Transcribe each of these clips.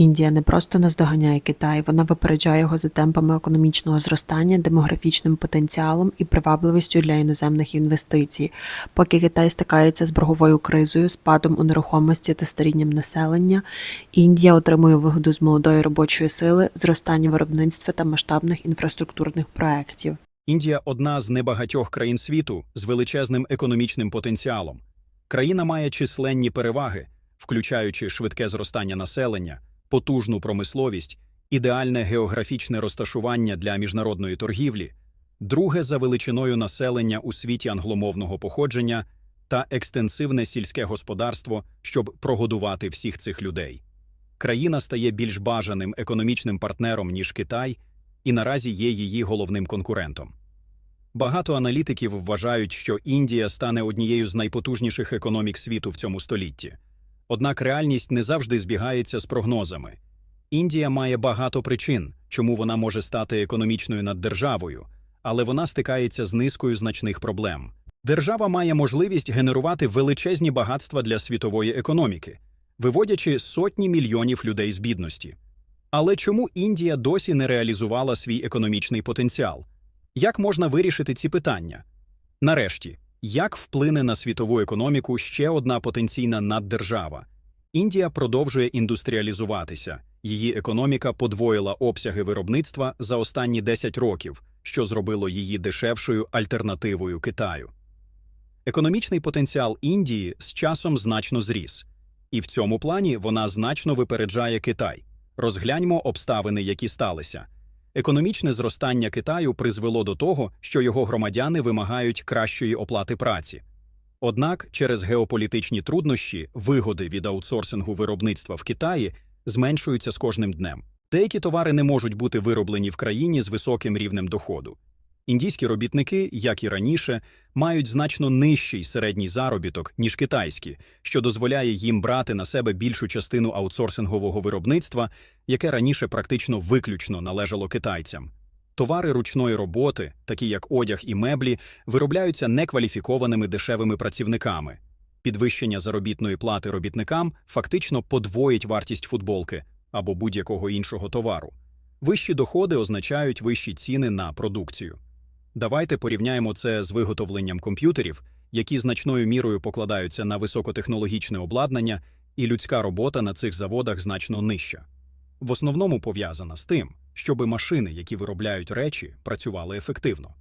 Індія не просто наздоганяє Китай, вона випереджає його за темпами економічного зростання, демографічним потенціалом і привабливістю для іноземних інвестицій. Поки Китай стикається з борговою кризою, спадом у нерухомості та старінням населення, Індія отримує вигоду з молодої робочої сили, зростання виробництва та масштабних інфраструктурних проєктів. Індія одна з небагатьох країн світу з величезним економічним потенціалом. Країна має численні переваги, включаючи швидке зростання населення, потужну промисловість, ідеальне географічне розташування для міжнародної торгівлі, друге за величиною населення у світі англомовного походження та екстенсивне сільське господарство, щоб прогодувати всіх цих людей. Країна стає більш бажаним економічним партнером, ніж Китай, і наразі є її головним конкурентом. Багато аналітиків вважають, що Індія стане однією з найпотужніших економік світу в цьому столітті. Однак реальність не завжди збігається з прогнозами. Індія має багато причин, чому вона може стати економічною наддержавою, але вона стикається з низкою значних проблем. Держава має можливість генерувати величезні багатства для світової економіки, виводячи сотні мільйонів людей з бідності. Але чому Індія досі не реалізувала свій економічний потенціал? Як можна вирішити ці питання? Нарешті, як вплине на світову економіку ще одна потенційна наддержава? Індія продовжує індустріалізуватися. Її економіка подвоїла обсяги виробництва за останні 10 років, що зробило її дешевшою альтернативою Китаю. Економічний потенціал Індії з часом значно зріс, і в цьому плані вона значно випереджає Китай. Розгляньмо обставини, які сталися. Економічне зростання Китаю призвело до того, що його громадяни вимагають кращої оплати праці. Однак через геополітичні труднощі вигоди від аутсорсингу виробництва в Китаї зменшуються з кожним днем. Деякі товари не можуть бути вироблені в країні з високим рівнем доходу. Індійські робітники, як і раніше, мають значно нижчий середній заробіток, ніж китайські, що дозволяє їм брати на себе більшу частину аутсорсингового виробництва, яке раніше практично виключно належало китайцям. Товари ручної роботи, такі як одяг і меблі, виробляються некваліфікованими дешевими працівниками. Підвищення заробітної плати робітникам фактично подвоїть вартість футболки або будь-якого іншого товару. Вищі доходи означають вищі ціни на продукцію. Давайте порівняємо це з виготовленням комп'ютерів, які значною мірою покладаються на високотехнологічне обладнання, і людська робота на цих заводах значно нижча. В основному пов'язана з тим, щоби машини, які виробляють речі, працювали ефективно.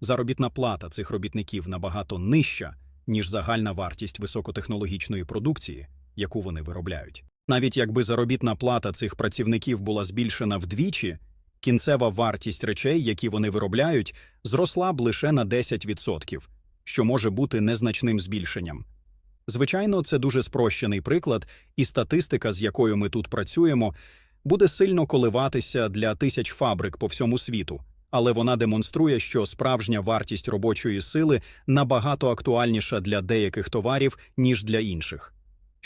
Заробітна плата цих робітників набагато нижча, ніж загальна вартість високотехнологічної продукції, яку вони виробляють. Навіть якби заробітна плата цих працівників була збільшена вдвічі, кінцева вартість речей, які вони виробляють, зросла б лише на 10%, що може бути незначним збільшенням. Звичайно, це дуже спрощений приклад, і статистика, з якою ми тут працюємо, буде сильно коливатися для тисяч фабрик по всьому світу, але вона демонструє, що справжня вартість робочої сили набагато актуальніша для деяких товарів, ніж для інших.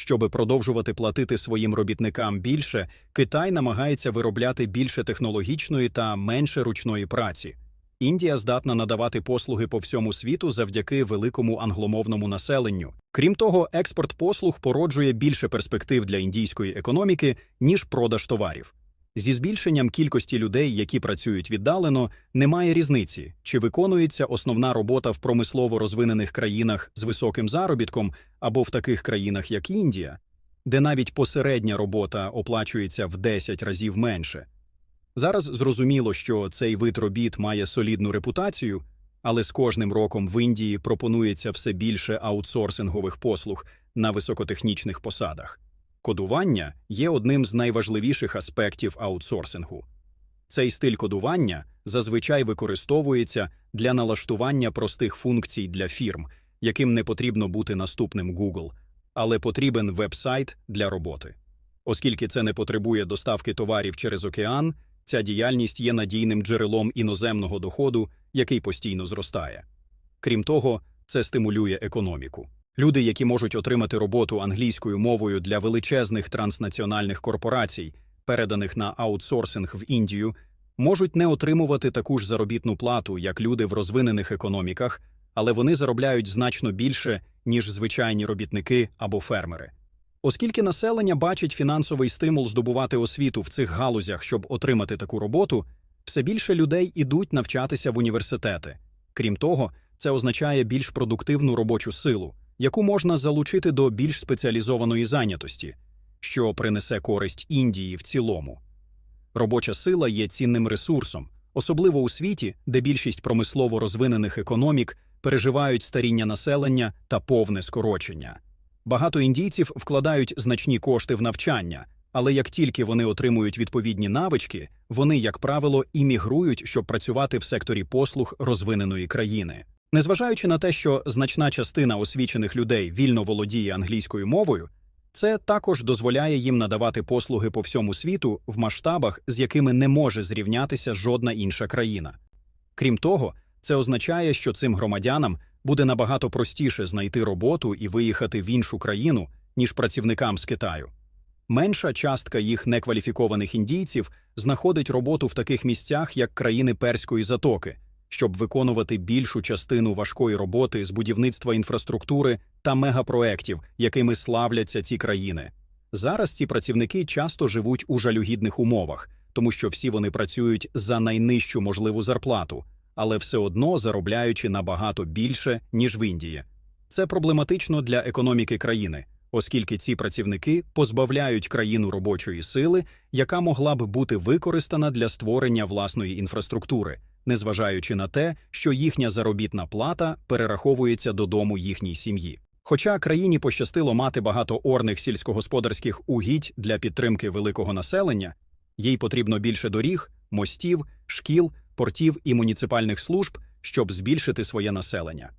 Щоби продовжувати платити своїм робітникам більше, Китай намагається виробляти більше технологічної та менше ручної праці. Індія здатна надавати послуги по всьому світу завдяки великому англомовному населенню. Крім того, експорт послуг породжує більше перспектив для індійської економіки, ніж продаж товарів. Зі збільшенням кількості людей, які працюють віддалено, немає різниці, чи виконується основна робота в промислово розвинених країнах з високим заробітком або в таких країнах, як Індія, де навіть посередня робота оплачується в 10 разів менше. Зараз зрозуміло, що цей вид робіт має солідну репутацію, але з кожним роком в Індії пропонується все більше аутсорсингових послуг на високотехнічних посадах. Кодування є одним з найважливіших аспектів аутсорсингу. Цей стиль кодування зазвичай використовується для налаштування простих функцій для фірм, яким не потрібно бути наступним Google, але потрібен веб-сайт для роботи. Оскільки це не потребує доставки товарів через океан, ця діяльність є надійним джерелом іноземного доходу, який постійно зростає. Крім того, це стимулює економіку. Люди, які можуть отримати роботу англійською мовою для величезних транснаціональних корпорацій, переданих на аутсорсинг в Індію, можуть не отримувати таку ж заробітну плату, як люди в розвинених економіках, але вони заробляють значно більше, ніж звичайні робітники або фермери. Оскільки населення бачить фінансовий стимул здобувати освіту в цих галузях, щоб отримати таку роботу, все більше людей ідуть навчатися в університети. Крім того, це означає більш продуктивну робочу силу, яку можна залучити до більш спеціалізованої зайнятості, що принесе користь Індії в цілому. Робоча сила є цінним ресурсом, особливо у світі, де більшість промислово розвинених економік переживають старіння населення та повне скорочення. Багато індійців вкладають значні кошти в навчання, але як тільки вони отримують відповідні навички, вони, як правило, іммігрують, щоб працювати в секторі послуг розвиненої країни. Незважаючи на те, що значна частина освічених людей вільно володіє англійською мовою, це також дозволяє їм надавати послуги по всьому світу в масштабах, з якими не може зрівнятися жодна інша країна. Крім того, це означає, що цим громадянам буде набагато простіше знайти роботу і виїхати в іншу країну, ніж працівникам з Китаю. Менша частка їх некваліфікованих індійців знаходить роботу в таких місцях, як країни Перської затоки, щоб виконувати більшу частину важкої роботи з будівництва інфраструктури та мегапроєктів, якими славляться ці країни. Зараз ці працівники часто живуть у жалюгідних умовах, тому що всі вони працюють за найнижчу можливу зарплату, але все одно заробляючи набагато більше, ніж в Індії. Це проблематично для економіки країни, оскільки ці працівники позбавляють країну робочої сили, яка могла б бути використана для створення власної інфраструктури, незважаючи на те, що їхня заробітна плата перераховується додому їхній сім'ї. Хоча країні пощастило мати багато орних сільськогосподарських угідь для підтримки великого населення, їй потрібно більше доріг, мостів, шкіл, портів і муніципальних служб, щоб збільшити своє населення.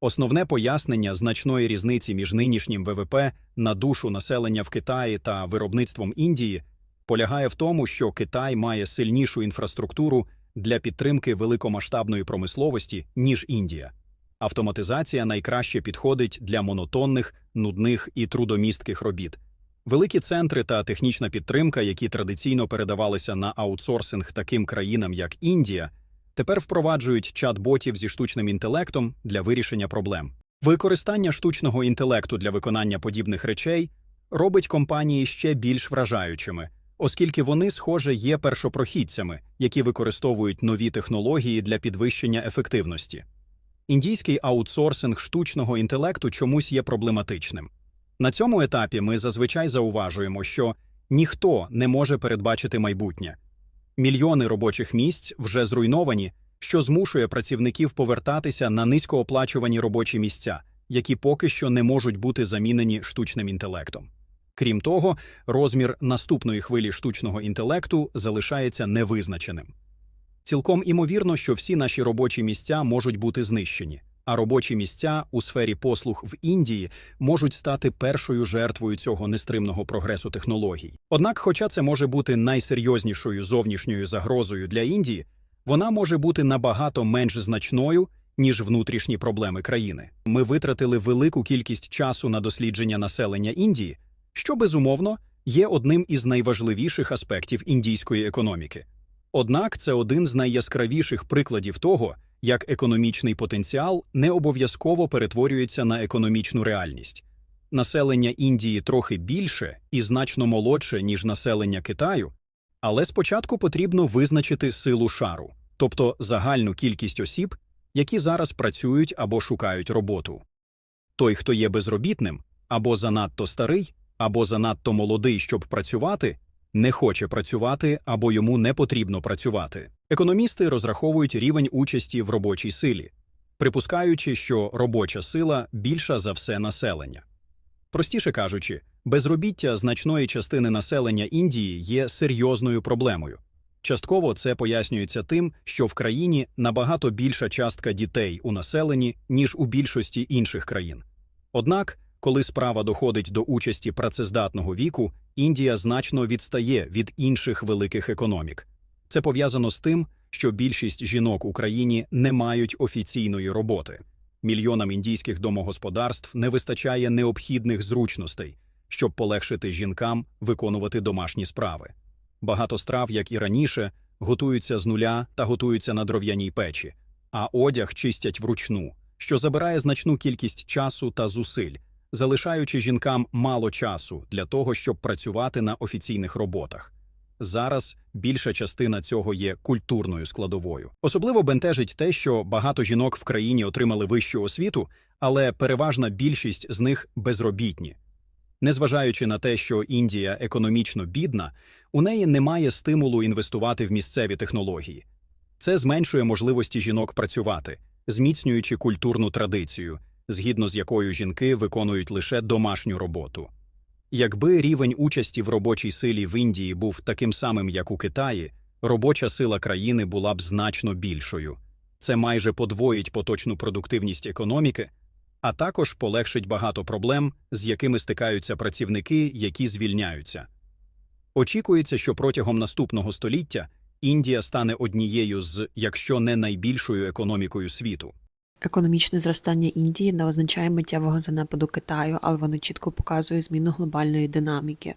Основне пояснення значної різниці між нинішнім ВВП на душу населення в Китаї та виробництвом Індії полягає в тому, що Китай має сильнішу інфраструктуру для підтримки великомасштабної промисловості, ніж Індія. Автоматизація найкраще підходить для монотонних, нудних і трудомістких робіт. Великі центри та технічна підтримка, які традиційно передавалися на аутсорсинг таким країнам, як Індія, тепер впроваджують чат-ботів зі штучним інтелектом для вирішення проблем. Використання штучного інтелекту для виконання подібних речей робить компанії ще більш вражаючими, оскільки вони, схоже, є першопрохідцями, які використовують нові технології для підвищення ефективності. Індійський аутсорсинг штучного інтелекту чомусь є проблематичним. На цьому етапі ми зазвичай зауважуємо, що ніхто не може передбачити майбутнє. Мільйони робочих місць вже зруйновані, що змушує працівників повертатися на низькооплачувані робочі місця, які поки що не можуть бути замінені штучним інтелектом. Крім того, розмір наступної хвилі штучного інтелекту залишається невизначеним. Цілком імовірно, що всі наші робочі місця можуть бути знищені, а робочі місця у сфері послуг в Індії можуть стати першою жертвою цього нестримного прогресу технологій. Однак, хоча це може бути найсерйознішою зовнішньою загрозою для Індії, вона може бути набагато менш значною, ніж внутрішні проблеми країни. Ми витратили велику кількість часу на дослідження населення Індії, що безумовно є одним із найважливіших аспектів індійської економіки. Однак це один з найяскравіших прикладів того, як економічний потенціал не обов'язково перетворюється на економічну реальність. Населення Індії трохи більше і значно молодше, ніж населення Китаю, але спочатку потрібно визначити силу шару, тобто загальну кількість осіб, які зараз працюють або шукають роботу. Той, хто є безробітним, або занадто старий, або занадто молодий, щоб працювати, не хоче працювати або йому не потрібно працювати. Економісти розраховують рівень участі в робочій силі, припускаючи, що робоча сила більша за все населення. Простіше кажучи, безробіття значної частини населення Індії є серйозною проблемою. Частково це пояснюється тим, що в країні набагато більша частка дітей у населенні, ніж у більшості інших країн. Однак, коли справа доходить до участі працездатного віку, Індія значно відстає від інших великих економік. Це пов'язано з тим, що більшість жінок у країні не мають офіційної роботи. Мільйонам індійських домогосподарств не вистачає необхідних зручностей, щоб полегшити жінкам виконувати домашні справи. Багато страв, як і раніше, готуються з нуля та готуються на дров'яній печі, а одяг чистять вручну, що забирає значну кількість часу та зусиль, залишаючи жінкам мало часу для того, щоб працювати на офіційних роботах. Зараз більша частина цього є культурною складовою. Особливо бентежить те, що багато жінок в країні отримали вищу освіту, але переважна більшість з них безробітні. Незважаючи на те, що Індія економічно бідна, у неї немає стимулу інвестувати в місцеві технології. Це зменшує можливості жінок працювати, зміцнюючи культурну традицію, згідно з якою жінки виконують лише домашню роботу. Якби рівень участі в робочій силі в Індії був таким самим, як у Китаї, робоча сила країни була б значно більшою. Це майже подвоїть поточну продуктивність економіки, а також полегшить багато проблем, з якими стикаються працівники, які звільняються. Очікується, що протягом наступного століття Індія стане однією з, якщо не найбільшою економікою світу. Економічне зростання Індії не означає миттєвого занепаду Китаю, але воно чітко показує зміну глобальної динаміки.